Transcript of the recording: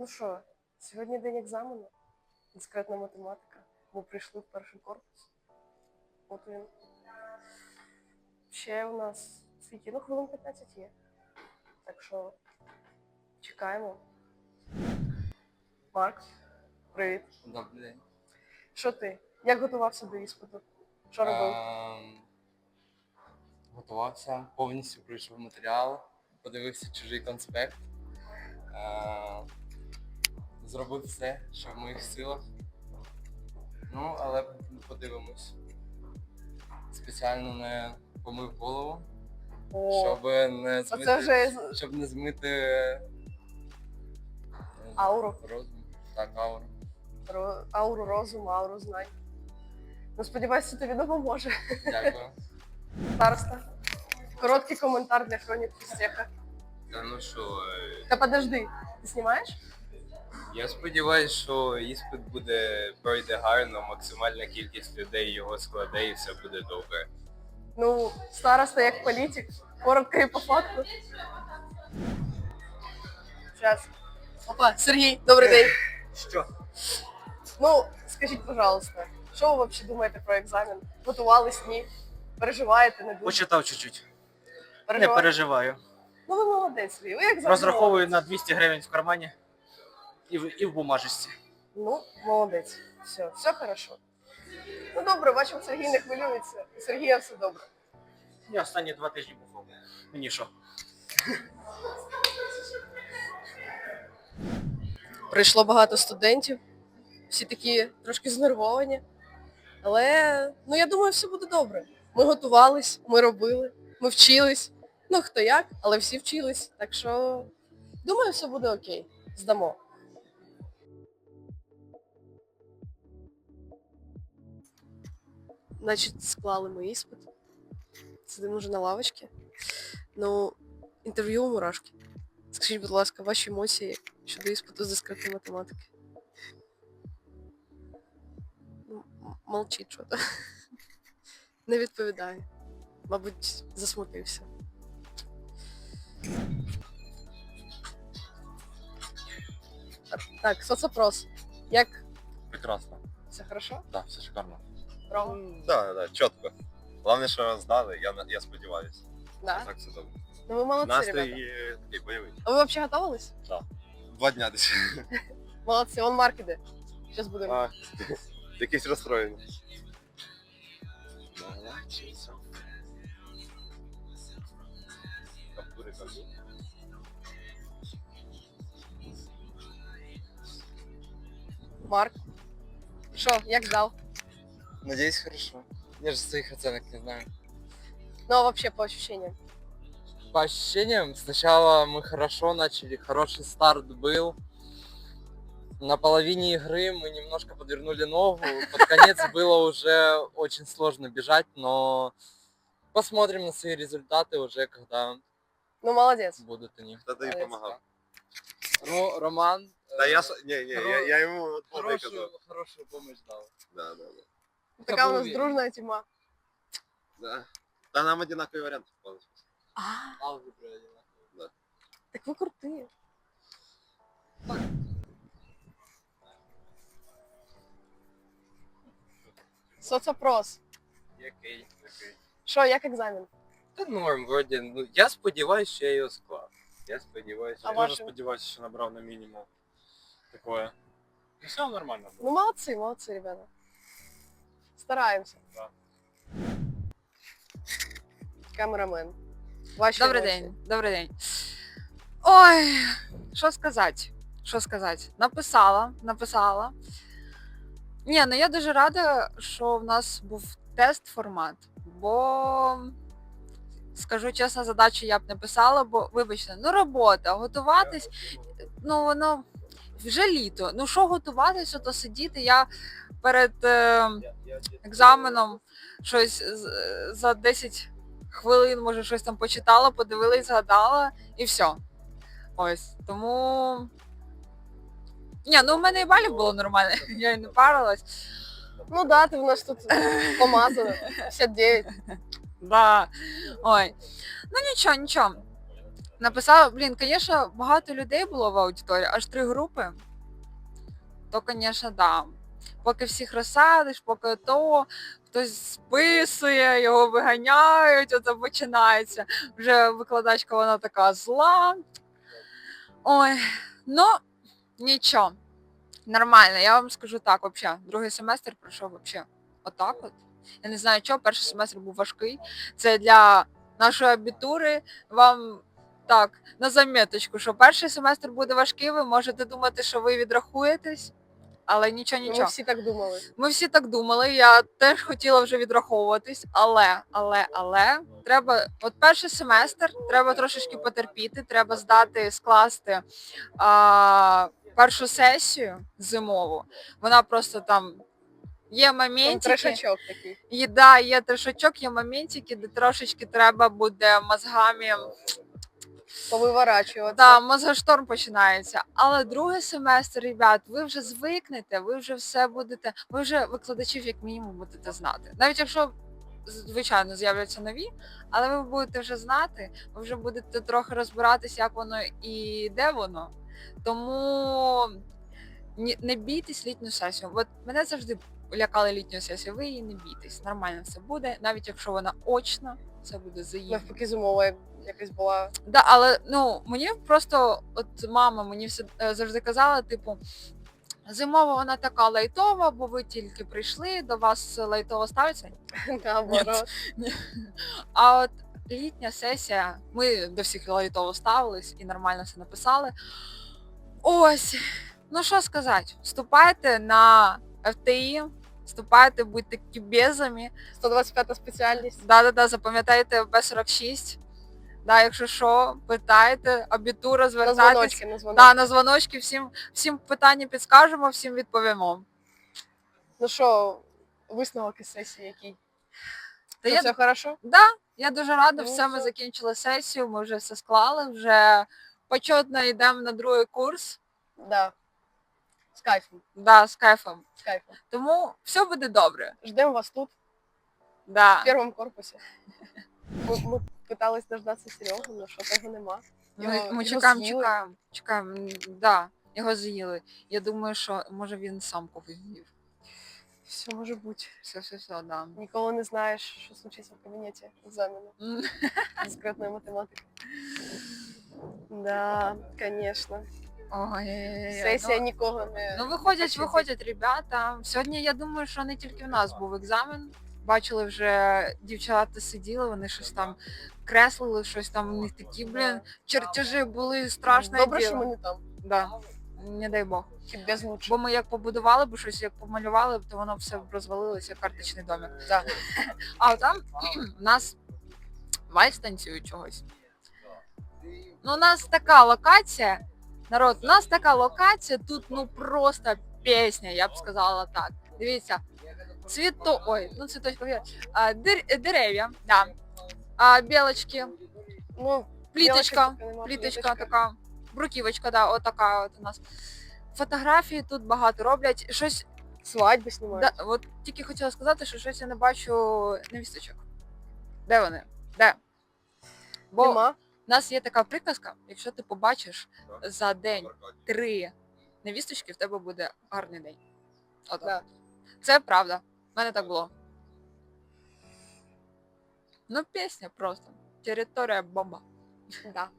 Ну що, сьогодні день екзамену. Дискретна математика. Ми прийшли в перший корпус. От він. Ще у нас скільки? Ну, хвилин 15 є. Так що чекаємо. Марк, привіт. Добрий день. Що ти? Як готувався до іспиту? Що робив? Ем, Готувався, повністю пройшов матеріал, подивився чужий конспект. Е, Зробив все, що в моїх силах. Ну, але подивимось. Спеціально не помив голову, О, щоб не змити, оце вже щоб не змити е, Ауру. розум. Так, ауру. ро- ауру розуму, ауру знань. Ну, сподіваюся, тобі допоможе. Дякую. Староста. Короткий коментар для хронік Фістеха. Та ну що, е, Та подожди, ти знімаєш? Я сподіваюся, що іспит буде пройде гарно, максимальна кількість людей його складе і все буде добре. Ну, староста як політик, коротко і по факту. Зараз. Опа, Сергій, добрий день. Що? Ну, скажіть, пожалуйста, що ви взагалі думаєте про екзамен? Готувались, ні? Переживаєте, не дуже? Почитав чуть-чуть. Не Переживаєте? переживаю. Ну ви молодець, Сергій. Ви як завжди Розраховую на 200 гривень в кармані і в, і в бумажечці. Ну, молодець. Все, все хорошо. Ну добре, бачимо, Сергій не хвилюється. У Сергія все добре. Я останні два тижні бухав. Мені що? Прийшло багато студентів, всі такі трошки знервовані. Але ну я думаю, все буде добре. Ми готувались, ми робили, ми вчились. Ну хто як, але всі вчились. Так що думаю, все буде окей. Здамо. Значить, склали ми іспит. Сидимо вже на лавочці. Ну, інтерв'ю у мурашки. Скажіть, будь ласка, ваші емоції щодо іспиту з дискретної математики. Ну, Молчить що то. Не відповідає. Мабуть, засмутився. Так, Так, соцопрос. Як Прекрасно. все хорошо? Да, все шикарно. Рома? Да, да, чітко. Головне, що здали, я, я сподіваюся. Да. Так все добре. Ну ви молодці, Настрій ребята. такий бойовий. А ви взагалі готувались? Два дня десь. Молодці, он марк іде. Зараз будемо. А, якийсь розстроєний. Каптури. Марк. Що, як здав? Надеюсь, хорошо. Я же своих оценок не знаю. Ну, а вообще по ощущениям. По ощущениям, сначала мы хорошо начали, хороший старт был. На половине игры мы немножко подвернули ногу. Под конец было уже очень сложно бежать, но посмотрим на свои результаты уже, когда Ну, молодець. будут они. Хто тобі допомагав? Ро- Роман Та э, я, с- ні, ні, я, я йому от повний казав. хорошую, хорошую помощь дал. Да, да, да. Така у был нас уверен. дружна тіма. да. Та нам одинакові варіанти впали. А, Алгебра одинаковая. так ви круті. Соцопрос. Який такий? Що, як екзамен? Та норм, вроді, ну я сподіваюся, що я його склав. Я сподіваюся, А що ваше? Дуже сподіваюся, що набрав на мінімум. Такое. Ну, все нормально Ну, було. молодці, молодці, ребята. Стараємося. Да. Камерамен. Ваші Добрий емоції. день, добрий день. Ой, що сказати? Що сказати? Написала, написала. Ні, ну я дуже рада, що в нас був тест формат, бо скажу чесно, задачу я б не писала, бо вибачте, ну робота, готуватись, ну воно вже літо. Ну що готуватися, то сидіти. Я перед е, екзаменом щось за 10 хвилин, може, щось там почитала, подивилась, згадала і все. Ось. Тому. Ні, ну в мене і балів було нормально, я і не парилась. Ну да, ти в нас тут помазана. 59. Да. Ой. Ну нічого, нічого. Написала, блін, звісно, багато людей було в аудиторії, аж три групи. То, звісно, да. Поки всіх розсадиш, поки то хтось списує, його виганяють, оце починається. Вже викладачка вона така зла. Ой, ну нічого. Нормально, я вам скажу так, взагалі. Другий семестр пройшов взагалі отак от. Я не знаю, чого, перший семестр був важкий. Це для нашої абітури вам так, на заміточку, що перший семестр буде важкий, ви можете думати, що ви відрахуєтесь, але нічого, Ми нічого. всі так думали. Ми всі так думали. Я теж хотіла вже відраховуватись, але, але, але треба, от перший семестр, треба трошечки потерпіти, треба здати, скласти а, першу сесію зимову. Вона просто там є моментики. трешачок такий. І да, є трешочок, є моментики, де трошечки треба буде мозгами. Повиворачувати. Да, мозгошторм починається. Але другий семестр, ребят, ви вже звикнете, ви вже все будете, ви вже викладачів як мінімум будете знати. Навіть якщо, звичайно, з'являться нові, але ви будете вже знати, ви вже будете трохи розбиратися, як воно і де воно. Тому не бійтесь літню сесію. От мене завжди лякали літню сесію. Ви її не бійтесь. Нормально все буде, навіть якщо вона очна, це буде заїзд. Навпаки, зимова як- якась була. Да, але ну мені просто, от мама мені все завжди казала, типу, зимова вона така лайтова, бо ви тільки прийшли, до вас лайтово ставиться. А от літня сесія, ми до всіх лайтово ставились і нормально все написали. Ось, ну що сказати, вступайте на ФТІ, вступайте, будьте кібезами. 125 спеціальність. Да-да-да, запам'ятайте Б46. Да, якщо що, питайте, абітура, На дзвоночки, на дзвоночки. Да, на дзвоночки всім, всім питання підскажемо, всім відповімо. Ну що, висновок із сесії який? Та я, Все хорошо? да, я дуже рада, Ну, все, ми закінчили сесію, ми вже все склали, вже почетно йдемо на другий курс. Да. З кайфом. Да, з кайфом. З кайфом. Тому все буде добре. Ждемо вас тут, Да. в першому корпусі. Ми, ми питались дождатися Серегу, але що того нема. Ми, Його- ми його чекаємо, з'їли. чекаємо, чекаємо. М, Да, його з'їли. Я думаю, що може він сам когось з'їв. Все може бути. Все, все, все, да. Ніколи не знаєш, що случиться в кабінеті екзамену. М. Дискретної математики. Да, звісно. Ой, Сесія ну, нікого не. ну виходять, виходять ребята. Сьогодні я думаю, що не тільки в нас був екзамен. Бачили вже дівчата сиділи, вони щось там креслили, щось там у них такі, блін, чертежі були страшне Добре, діло. що ми не там. Да. Не дай Бог. Без лучше. Бо ми як побудували б щось, як помалювали, б, то воно все розвалилося, як карточний домик. Да. А там у нас вальс танцюють чогось. Ну, у нас така локація. Народ, у нас така локація, тут ну просто пісня, я б сказала так. Дивіться, цвіто, ой, ну цвіточки, а, дер- дерев'я, да. А, білочки, Ну, пліточка, білочка нема, пліточка така, бруківочка, да, отака от у нас. Фотографії тут багато роблять. Щось Свадьби знімають. Да, от тільки хотіла сказати, що щось я не бачу невісточок. Де вони? Де? Бо Нема. в нас є така приказка, якщо ти побачиш за день три невісточки, в тебе буде гарний день. Отак. Да. Це правда. В мене так було. Ну, пісня просто. Територія бомба. Да.